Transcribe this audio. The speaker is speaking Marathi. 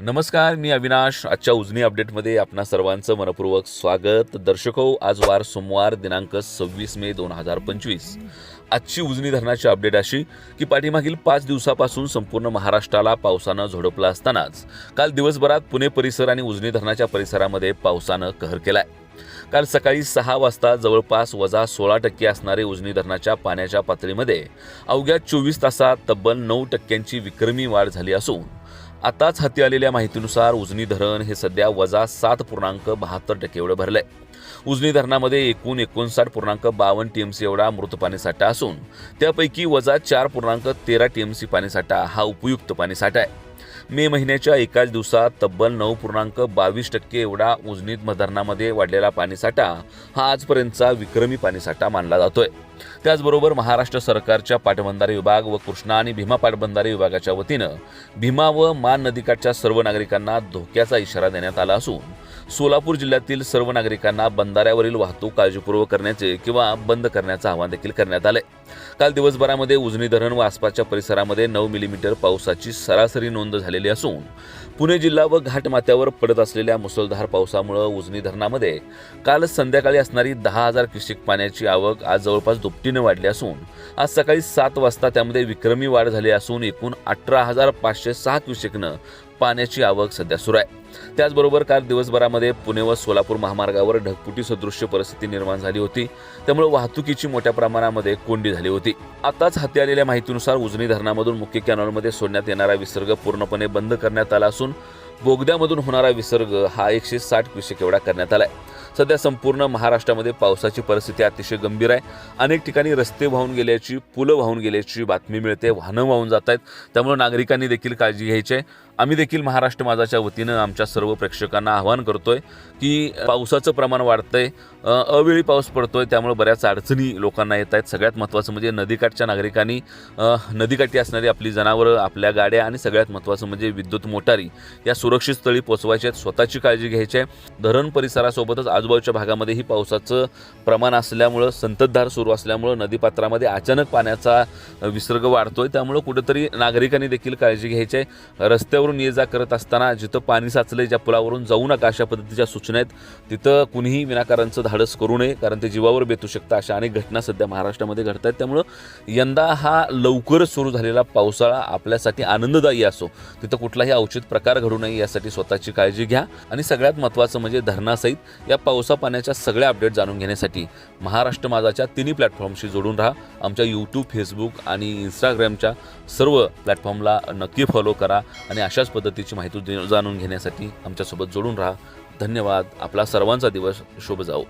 नमस्कार मी अविनाश आजच्या उजनी अपडेटमध्ये आपणा सर्वांचं मनपूर्वक स्वागत. दर्शको आज वार सोमवार दिनांक सव्वीस मे दोन हजार पंचवीस. आजची उजनी धरणाची अपडेट अशी की पाठीमागील पाच दिवसापासून संपूर्ण महाराष्ट्राला पावसानं झोडपलं असतानाच काल दिवसभरात पुणे परिसर आणि उजनी धरणाच्या परिसरामध्ये पावसानं कहर केलाय. काल सकाळी सहा वाजता जवळपास वजा सोळा टक्के असणारे उजनी धरणाच्या पाण्याच्या पातळीमध्ये अवघ्या चोवीस तासात तब्बल नऊ टक्क्यांची विक्रमी वाढ झाली असून आताच हाती आलेल्या माहितीनुसार उजनी धरण हे सध्या वजा सात पूर्णांक बहात्तर टक्के एवढं भरलंय. उजनी धरणामध्ये एकूण एकोणसाठ पूर्णांक बावन्न टीएमसी एवढा मृत पाणीसाठा असून त्यापैकी वजा चार पूर्णांक तेरा टीएमसी पाणीसाठा हा उपयुक्त पाणीसाठा आहे. मे महिन्याच्या एकाच दिवसात तब्बल नऊ पूर्णांक बावीस टक्के एवढा उजनीत धरणामध्ये वाढलेला पाणीसाठा हा आजपर्यंतचा विक्रमी पाणीसाठा मानला जातोय. त्याचबरोबर महाराष्ट्र सरकारच्या पाटबंधारे विभाग व कृष्णा आणि भीमा पाटबंधारे विभागाच्या वतीनं भीमा व मान नदीकाठच्या सर्व नागरिकांना धोक्याचा इशारा देण्यात आला असून सोलापूर जिल्ह्यातील सर्व नागरिकांना बंधाऱ्यावरील वाहतूक काळजीपूर्वक करण्याचे किंवा बंद करण्याचं आवाहन देखील करण्यात आलंय. काल दिवसभरामध्ये उजनी धरण व आसपासच्या परिसरामध्ये नऊ मिलीमीटर पावसाची सरासरी नोंद झाली झालेली असून पुणे जिल्हा व घाटमाथ्यावर पडत असलेल्या मुसळधार पावसामुळे उजनी धरणामध्ये काल संध्याकाळी असणारी दहा हजार क्युसेक पाण्याची आवक आज जवळपास दुपटीने वाढली असून आज सकाळी सात वाजता त्यामध्ये विक्रमी वाढ झाली असून एकूण अठरा हजार पाचशे सहा क्युसेकनं पाण्याची आवक सध्या सुरू आहे. त्याचबरोबर काल दिवसभरामध्ये पुणे व सोलापूर महामार्गावर ढगफुटी सदृश्य परिस्थिती निर्माण झाली होती. त्यामुळे वाहतुकीची मोठ्या प्रमाणामध्ये कोंडी झाली होती. आताच हाती आलेल्या माहितीनुसार उजनी धरणामधून मुख्य कॅनॉलमध्ये सोडण्यात येणारा विसर्ग पूर्णपणे बंद करण्यात आला असून बोगद्यामधून होणारा विसर्ग हा एकशे साठ क्युसेक एवढा करण्यात आलाय. सध्या संपूर्ण महाराष्ट्रामध्ये पावसाची परिस्थिती अतिशय गंभीर आहे. अनेक ठिकाणी रस्ते वाहून गेल्याची पुलं वाहून गेल्याची बातमी मिळते वाहनं वाहून जात आहेत. त्यामुळे नागरिकांनी देखील काळजी घ्यायची आहे. आम्ही देखील महाराष्ट्र माझाच्या वतीनं आमच्या सर्व प्रेक्षकांना आवाहन करतोय की पावसाचं प्रमाण वाढतंय अवेळी पाऊस पडतोय त्यामुळे बऱ्याच अडचणी लोकांना येत आहेत. सगळ्यात महत्त्वाचं म्हणजे नदीकाठच्या नागरिकांनी नदीकाठी असणारी आपली जनावरं आपल्या गाड्या आणि सगळ्यात महत्त्वाचं म्हणजे विद्युत मोटारी या सुरक्षित स्थळी पोचवायचे आहेत स्वतःची काळजी घ्यायची आहे. धरण परिसरासोबतच आजूबाजूच्या भागामध्येही पावसाचं प्रमाण असल्यामुळं संततधार सुरू असल्यामुळं नदीपात्रामध्ये अचानक पाण्याचा विसर्ग वाढतो आहे त्यामुळं कुठेतरी नागरिकांनी देखील काळजी घ्यायची आहे. रस्त्यावरून ये जा करत असताना जिथं पाणी साचलं ज्या पुलावरून जाऊ नका अशा पद्धतीच्या सूचना आहेत. तिथं कुणीही विनाकारांचं धाडस करू नये कारण ते जीवावर बेतू शकतं. अशा अनेक घटना सध्या महाराष्ट्रामध्ये घडत आहेत. त्यामुळं यंदा हा लवकरच सुरू झालेला पावसाळा आपल्यासाठी आनंददायी असो. तिथं कुठलाही औचित प्रकार घडू नये. यासाठी स्वतःची काळजी घ्या. आणि सगळ्यात महत्त्वाचं म्हणजे धरणासहित या पावसा पाण्याच्या सगळ्या अपडेट जाणून घेण्यासाठी महाराष्ट्र माझाच्या तिन्ही प्लॅटफॉर्मशी जोडून राहा. आमच्या यूट्यूब फेसबुक आणि इंस्टाग्रामच्या सर्व प्लॅटफॉर्मला नक्की फॉलो करा आणि अशाच पद्धतीची माहिती दे- जाणून घेण्यासाठी आमच्यासोबत जोडून राहा. धन्यवाद. आपला सर्वांचा दिवस शुभ जाओ